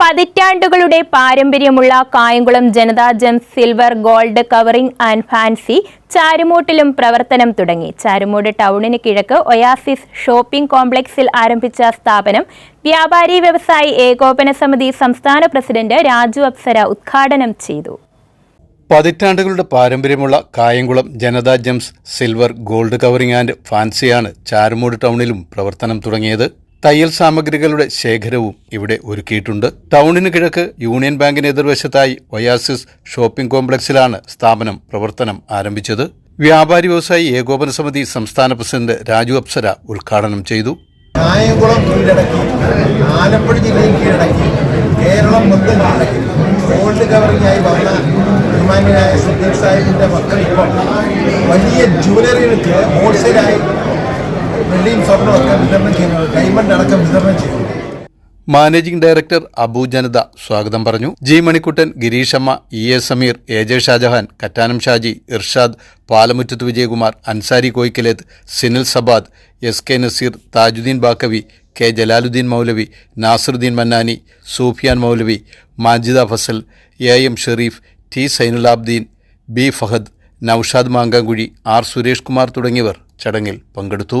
പതിറ്റാണ്ടുകളുടെ പാരമ്പര്യമുള്ള Kayamkulam Janatha gem silver gold covering and fancy ചാരുമൂട്ടിലും പ്രവർത്തനം തുടങ്ങി. ചാരുമൂട് ടൗണിന് കിഴക്ക് ഒയാസിസ് ഷോപ്പിംഗ് കോംപ്ലക്സിൽ ആരംഭിച്ച സ്ഥാപനം വ്യാപാരി വ്യവസായി ഏകോപന സമിതി സംസ്ഥാന പ്രസിഡന്റ് രാജു അപ്സര ഉദ്ഘാടനം ചെയ്തു. പതിറ്റാണ്ടുകളുടെ പാരമ്പര്യമുള്ള Kayamkulam Janatha gems silver gold covering and ഫാൻസിയാണ് Charummood ടൗണിലും പ്രവർത്തനം തുടങ്ങിയത്. തയ്യൽ സാമഗ്രികളുടെ ശേഖരവും ഇവിടെ ഒരുക്കിയിട്ടുണ്ട്. ടൗണിന് കിഴക്ക് യൂണിയൻ ബാങ്കിന് എതിർവശത്തായി ഒയാസിസ് ഷോപ്പിംഗ് കോംപ്ലക്സിലാണ് സ്ഥാപനം പ്രവർത്തനം ആരംഭിച്ചത്. വ്യാപാരി വ്യവസായി ഏകോപന സമിതി സംസ്ഥാന പ്രസിഡന്റ് രാജു അപ്സര ഉദ്ഘാടനം ചെയ്തു. കായംകുളം കീഴടക്കി ആലപ്പുഴ ജില്ലയിൽ കീഴടക്കി കേരളം മൊത്തം കീഴടക്കി. ഗോൾഡ് വന്ന ബഹുമാന്യനായ സിദ്ദീഖ് സാഹിബിന്റെ മക്കൾ ഇപ്പം വലിയ ജുവലറികൾക്ക് ഹോൾസെയിലായി ഡയമണ്ട് അടക്കം മാനേജിംഗ് ഡയറക്ടർ അബു ജനത സ്വാഗതം പറഞ്ഞു. G Manikuttan Gireeshamma E A Sameer A J Shajahan Kattanam Shaji Irshad Palamuttathu Vijayakumar Ansari Koyikkalethu Sinil Sabad S K Naseer Thajudheen Baqavi K Jalaludheen Moulavi Nasarudheen Mannani Sufiyan Moulavi Majida Fazal A M Sherif T Sainulabdeen B Fahad Noushad Mankamkuzhi R Suresh Kumar തുടങ്ങിയവർ ചടങ്ങിൽ പങ്കെടുത്തു.